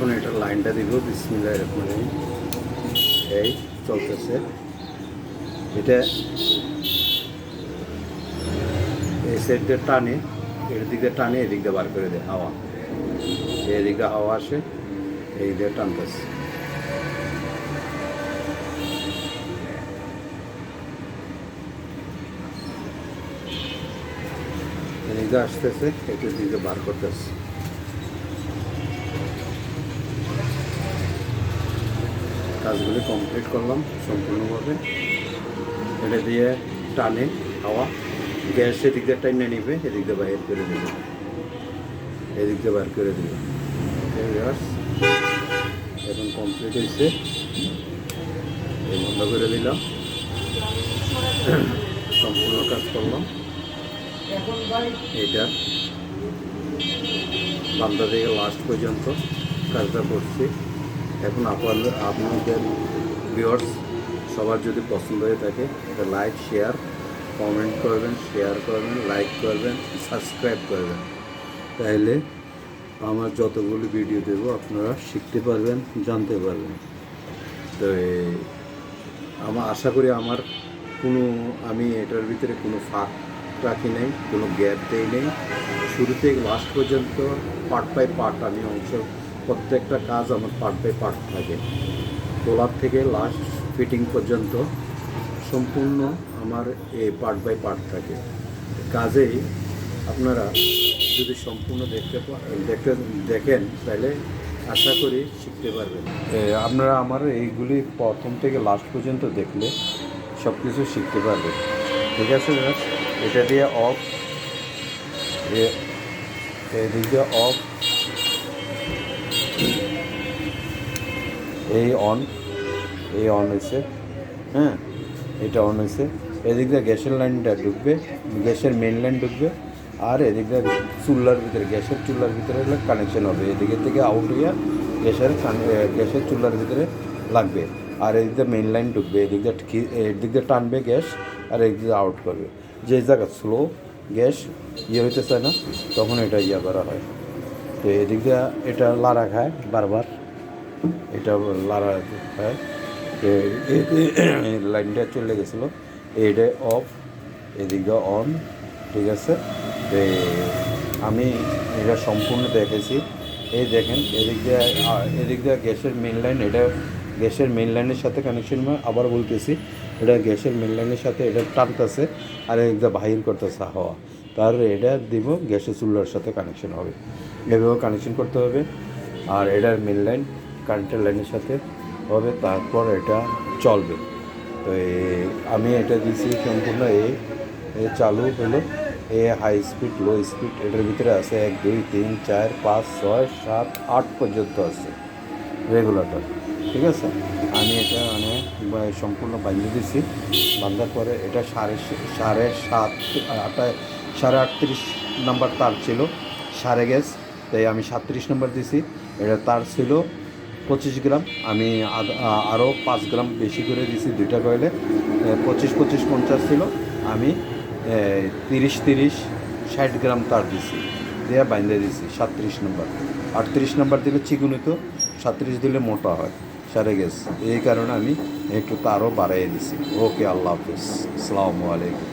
এখন এটা লাইনটা দিব বিসমিল্লাহ রহমান এই চলতেছে। এটা এই সাইড দিয়ে টানে, এর টানে, এদিক দিয়ে বার করে দেয়, হাওয়া। এদিকে হাওয়া আসে, এই দিয়ে টানতেছে। এদিকে আসতেছে, এটার দিকে বার করতেছে। কাজগুলি কমপ্লিট করলাম সম্পূর্ণভাবে। এটা দিয়ে টানে হাওয়া। গ্যাস এদিক দিয়ে টাইনে নিবে, এদিক দিয়ে বাইর করে দেবে। এদিক দিয়ে বার করে দেবে। এখন কমপ্লিট হয়েছে। বন্ধ করে দিলাম। সম্পূর্ণ কাজ করলাম। এটা বান্দা থেকে লাস্ট পর্যন্ত কাজটা করছি। এখন আপনাদের আপনাদের ভিউয়ার্স সবার যদি পছন্দ হয়ে থাকে এটা লাইক শেয়ার কমেন্ট করবেন শেয়ার করবেন লাইক করবেন সাবস্ক্রাইব করবেন। তাহলে আমার যতগুলি ভিডিও দেবো, আপনারা শিখতে পারবেন, জানতে পারবেন। তো আমার আশা করি আমার কোনো, আমি এটার ভিতরে কোনো ফাঁক রাখি নেই, কোনো গ্যাপ দেই নেই। শুরু থেকে লাস্ট পর্যন্ত পার্ট বাই পার্ট আমি অংশ প্রত্যেকটা কাজ আমার পার্ট বাই পার্ট থাকে। তোলার থেকে লাস্ট ফিটিং পর্যন্ত সম্পূর্ণ আমার এই পার্ট বাই পার্ট থাকে। কাজেই আপনারা যদি সম্পূর্ণ দেখতে দেখতে দেখেন, তাহলে আশা করি শিখতে পারবেন। আপনারা আমার এইগুলি প্রথম থেকে লাস্ট পর্যন্ত দেখলে সব কিছু শিখতে পারবেন। ঠিক আছে এটা দিয়ে অফ এদিক দিয়ে অফ এই অন এই অন হয়েছে হ্যাঁ? এটা অন হয়েছে। এদিক দিয়ে গ্যাসের লাইনটা ঢুকবে, গ্যাসের মেন লাইন ঢুকবে, আর এদিক দিয়ে চুল্লার ভিতরে, গ্যাসের চুল্লার ভিতরে কানেকশন হবে। এদিকে থেকে আউট হইয়া গ্যাসের গ্যাসের চুলার ভিতরে লাগবে, আর এদিক দিয়ে মেন লাইন ঢুকবে। এদিক দিয়ে এদিক দিয়ে টানবে গ্যাস, আর এদিক দিয়ে আউট করবে। যে জায়গা স্লো গ্যাস ইয়ে হইতে চায় না, তখন এটা ইয়ে করা হয়। তো এদিক দিয়ে এটা লাড়া খায় বারবার। এটা লাড়া খায়। লাইনটা চলে গেছিল। এইটা অফ এদিকটা অন, ঠিক আছে? আমি এটা সম্পূর্ণ দেখেছি। এই দেখেন, এদিক দিয়ে এদিক দিয়ে গ্যাসের মেন লাইন এটা গ্যাসের মেন লাইনের সাথে কানেকশন আবার বলতেছি, এটা গ্যাসের মেন লাইনের সাথে এটা টানতেছে আর এদিক দিয়ে বাহির করতেছে হাওয়া। তার এটা দিব, গ্যাসের চুলার সাথে কানেকশন হবে। এভাবে কানেকশন করতে হবে। আর এটার মেন লাইন কারেন্টের লাইনের সাথে হবে, তারপর এটা চলবে। তো আমি এটা দিয়েছি সম্পূর্ণ এ চালু হলো। এ হাই স্পিড লো স্পিড এটার ভিতরে আছে এক, দুই, তিন, চার, পাঁচ, ছয়, সাত, আট পর্যন্ত আছে। রেগুলেটর ঠিক আছে? আমি এটা মানে সম্পূর্ণ বাঁধিয়ে দিছি বাঁধার পরে এটা সাড়ে সাড়ে সাত আটা সাড়ে আটত্রিশ নাম্বার তার ছিল। সাড়ে গ্যাস তাই আমি সাতত্রিশ নম্বর দিছি। এটা তার ছিল পঁচিশ গ্রাম। আমি আরও পাঁচ গ্রাম বেশি করে দিছি দুইটা কয়েলে। পঁচিশ পঁচিশ, পঞ্চাশ ছিল। আমি তিরিশ তিরিশ, ষাট গ্রাম তার দিছি। দিয়ে বাইন্দে দিছি সাতত্রিশ নম্বর। আটত্রিশ নম্বর দিলে চিকুন হতো সাতত্রিশ দিলে মোটা হয়, সারে গেছে। এই কারণে আমি একটু তারও বাড়াইয়ে দিছি। ওকে, আল্লাহ হাফিজ। আসসালামু আলাইকুম।